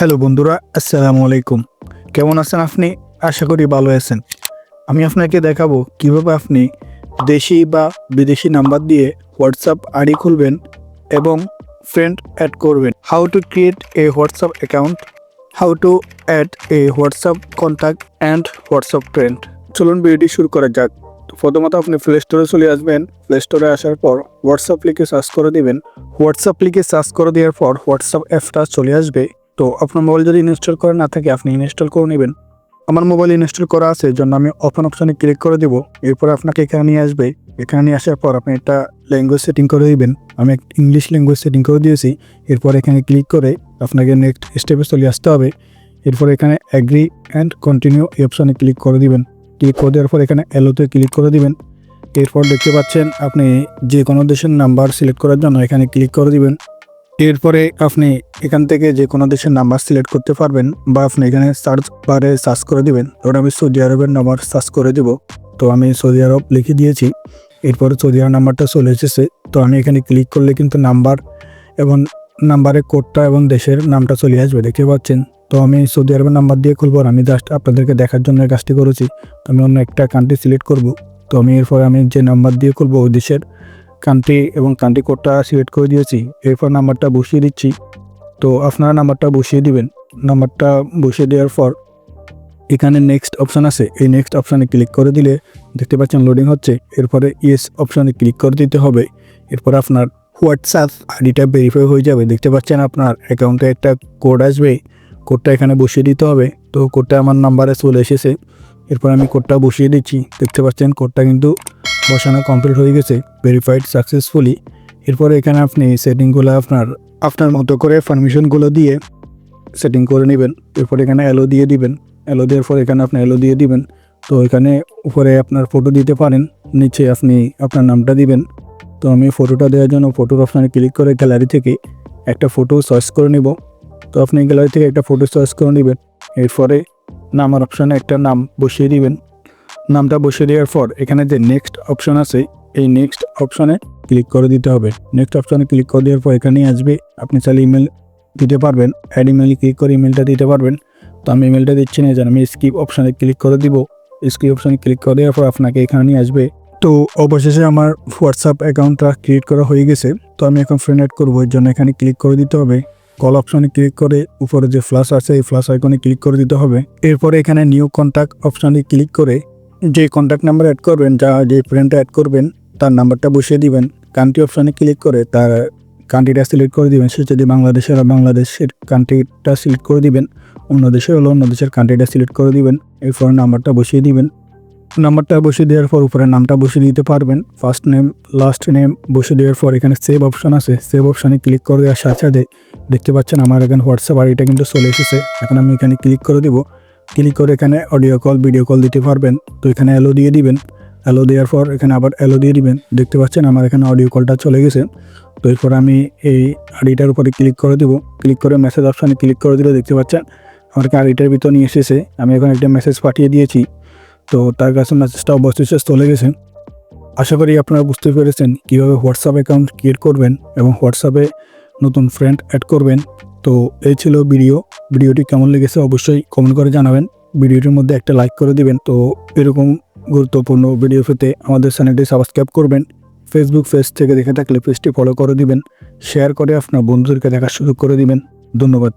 Hello বন্ধুরা, আসসালামু আলাইকুম। কেমন আছেন আপনি? আশা করি ভালো আছেন। আমি আপনাকে দেখাবো কীভাবে আপনি দেশি বা বিদেশি নাম্বার দিয়ে হোয়াটসঅ্যাপ আইডি খুলবেন এবং ফ্রেন্ড অ্যাড করবেন। How to create a WhatsApp account how to add a WhatsApp contact and WhatsApp friend চলুন ভিডিওটি শুরু করা যাক। প্রথমত আপনি প্লে স্টোরে চলে আসবেন। প্লে স্টোরে আসার পর হোয়াটসঅ্যাপ লিখে সার্চ করে দিবেন। হোয়াটসঅ্যাপ লিখে সার্চ করে দেওয়ার পর হোয়াটসঅ্যাপ অ্যাপটা চলে আসবে। তো আপনার মোবাইল যদি ইনস্টল করা না থাকে, আপনি ইনস্টল করে নেবেন। আমার মোবাইল ইনস্টল করা আছে, জন্য আমি ওপেন অপশনে ক্লিক করে দেবো। এরপর আপনাকে এখানে নিয়ে আসবে। এখানে নিয়ে আসার পর আপনি একটা ল্যাঙ্গুয়েজ সেটিং করে দিবেন। আমি ইংলিশ ল্যাঙ্গুয়েজ সেটিং করে দিয়েছি। এরপর এখানে ক্লিক করে আপনাকে নেক্সট স্টেপে চলে আসতে হবে। এরপর এখানে অ্যাগ্রি অ্যান্ড কন্টিনিউ এই অপশনে ক্লিক করে দিবেন। ক্লিক করে দেওয়ার পর এখানে এলোতে ক্লিক করে দিবেন। এরপর দেখতে পাচ্ছেন, আপনি যে কোনো দেশের নাম্বার সিলেক্ট করার জন্য এখানে ক্লিক করে দিবেন। এরপরে আপনি এখান থেকে যে কোনো দেশের নাম্বার সিলেক্ট করতে পারবেন বা আপনি এখানে সার্চ বারে সার্চ করে দিবেন। ধরুন আমি সৌদি আরবের নাম্বার সার্চ করে দেব। তো আমি সৌদি আরব লিখে দিয়েছি। এরপরে সৌদি আরব নাম্বারটা চলে এসেছে। তো আমি এখানে ক্লিক করলে কিন্তু নাম্বার এবং নাম্বারের কোডটা এবং দেশের নামটা চলে আসবে। দেখতে পাচ্ছেন? তো আমি সৌদি আরবের নাম্বার দিয়ে খুলবো আর আমি জাস্ট আপনাদেরকে দেখার জন্য কাজটি করেছি। তো আমি অন্য একটা কান্ট্রি সিলেক্ট করব। তো আমি এরপরে আমি যে নাম্বার দিয়ে খুলবো ওই দেশের কান্ট্রি এবং কান্ট্রি কোডটা সিলেক্ট করে দিয়েছি। এরপর নাম্বারটা বসিয়ে দিচ্ছি। তো আপনারা নাম্বারটা বসিয়ে দিবেন। নাম্বারটা বসিয়ে দেওয়ার পর এখানে নেক্সট অপশান আছে। এই নেক্সট অপশানে ক্লিক করে দিলে দেখতে পাচ্ছেন লোডিং হচ্ছে। এরপরে ইয়েস অপশানে ক্লিক করে দিতে হবে। এরপর আপনার হোয়াটসঅ্যাপ আইডিটা ভেরিফাই হয়ে যাবে। দেখতে পাচ্ছেন আপনার অ্যাকাউন্টে একটা কোড আসবে। কোডটা এখানে বসিয়ে দিতে হবে। তো কোডটা আমার নাম্বারে চলে এসেছে। এরপর আমি কোডটা বসিয়ে দিচ্ছি। দেখতে পাচ্ছেন কোডটা কিন্তু বসানো কমপ্লিট হয়ে গেছে ভেরিফাইড সাকসেসফুলি এরপরে এখানে আপনি সেটিংগুলো আপনার আপনার মতো করে পারমিশনগুলো দিয়ে সেটিং করে নেবেন। এরপর এখানে অ্যালো দিয়ে দিবেন। অ্যালো দেওয়ার পর এখানে আপনি অ্যালো দিয়ে দিবেন। তো এখানে উপরে আপনার ফটো দিতে পারেন, নিচে আপনি আপনার নামটা দিবেন। তো আমি ফটোটা দেওয়ার জন্য ফটোর অপশানে ক্লিক করে গ্যালারি থেকে একটা ফটো চয়েস করে নেব। তো আপনি গ্যালারি থেকে একটা ফটো চয়েস করে নেবেন। এরপরে নামার অপশানে একটা নাম বসিয়ে দিবেন। নামটা বসিয়ে দেওয়ার পর এখানে যে নেক্সট অপশন আছে, এই নেক্সট অপশনে ক্লিক করে দিতে হবে। নেক্সট অপশনে ক্লিক করে দেওয়ার পর এখানেই আসবে। আপনি চাইলে ইমেল দিতে পারবেন। অ্যাড ইমেল ক্লিক করে ইমেলটা দিতে পারবেন। তো আমি ইমেলটা দিচ্ছি না জানি আমি স্কিপ অপশানে ক্লিক করে দিব। স্কিপ অপশানে ক্লিক করে দেওয়ার পর আপনাকে এখানে নিয়ে আসবে। তো অবশেষে আমার হোয়াটসঅ্যাপ অ্যাকাউন্টটা ক্রিয়েট করা হয়ে গেছে। তো আমি এখন ফ্রেন্ড অ্যাড করব, এর জন্য এখানে ক্লিক করে দিতে হবে। কল অপশনে ক্লিক করে উপরে যে ফ্লাশ আছে, এই ফ্লাশ আইকনে ক্লিক করে দিতে হবে। এরপরে এখানে নিউ কন্ট্যাক্ট অপশনে ক্লিক করে যে কন্ট্যাক্ট নাম্বার অ্যাড করবেন, যা যে ফ্রেন্ডটা অ্যাড করবেন, তার নাম্বারটা বসিয়ে দিবেন। কান্ট্রি অপশানে ক্লিক করে তার কান্ট্রিটা সিলেক্ট করে দিবেন। সে যদি বাংলাদেশের আর বাংলাদেশের কান্ট্রিটা সিলেক্ট করে দিবেন। অন্য দেশের হলো, অন্য দেশের কান্ট্রিটা সিলেক্ট করে দিবেন। এরপর নাম্বারটা বসিয়ে দিবেন। নাম্বারটা বসিয়ে দেওয়ার পর উপরে নামটা বসিয়ে দিতে পারবেন। ফার্স্ট নেম লাস্ট নেম বসিয়ে দেওয়ার পর এখানে সেভ অপশান আছে। সেভ অপশানে ক্লিক করে দেওয়ার সাথে সাথে দেখতে পাচ্ছেন আমার এখানে হোয়াটসঅ্যাপ আইডিটা কিন্তু চলে এসেছে। এখন আমি এখানে ক্লিক করে দিব। ক্লিক করে এখানে অডিও কল ভিডিও কল দিতে পারবেন। তো এখানে অ্যালো দিয়ে দিবেন। অ্যালো দেওয়ার পর এখানে আবার অ্যালো দিয়ে দিবেন। দেখতে পাচ্ছেন আমার এখানে অডিও কলটা চলে গেছে। তো এরপর আমি এই আইডিটার উপরে ক্লিক করে দেবো। ক্লিক করে মেসেজ অপশানে ক্লিক করে দিলে দেখতে পাচ্ছেন আমার আইডিটার ভিতর নিয়ে এসেছে। আমি এখন একটা মেসেজ পাঠিয়ে দিয়েছি। তো তার কাছে মেসেজটা অবশেষে চলে গেছে। আশা করি আপনারা বুঝতে পেরেছেন কীভাবে হোয়াটসঅ্যাপ অ্যাকাউন্ট ক্রিয়েট করবেন এবং হোয়াটসঅ্যাপে নতুন ফ্রেন্ড অ্যাড করবেন। তো এই ছিল ভিডিও। ভিডিওটি কেমন লেগেছে অবশ্যই কমেন্ট করে জানাবেন। ভিডিওটির মধ্যে একটা লাইক করে দিবেন। তো এরকম গুরুত্বপূর্ণ ভিডিও পেতে আমাদের চ্যানেলটি সাবস্ক্রাইব করবেন। ফেসবুক পেজ থেকে দেখে থাকলে পেজটি ফলো করে দিবেন। শেয়ার করে আপনার বন্ধুদেরকে দেখার সুযোগ করে দিবেন। ধন্যবাদ।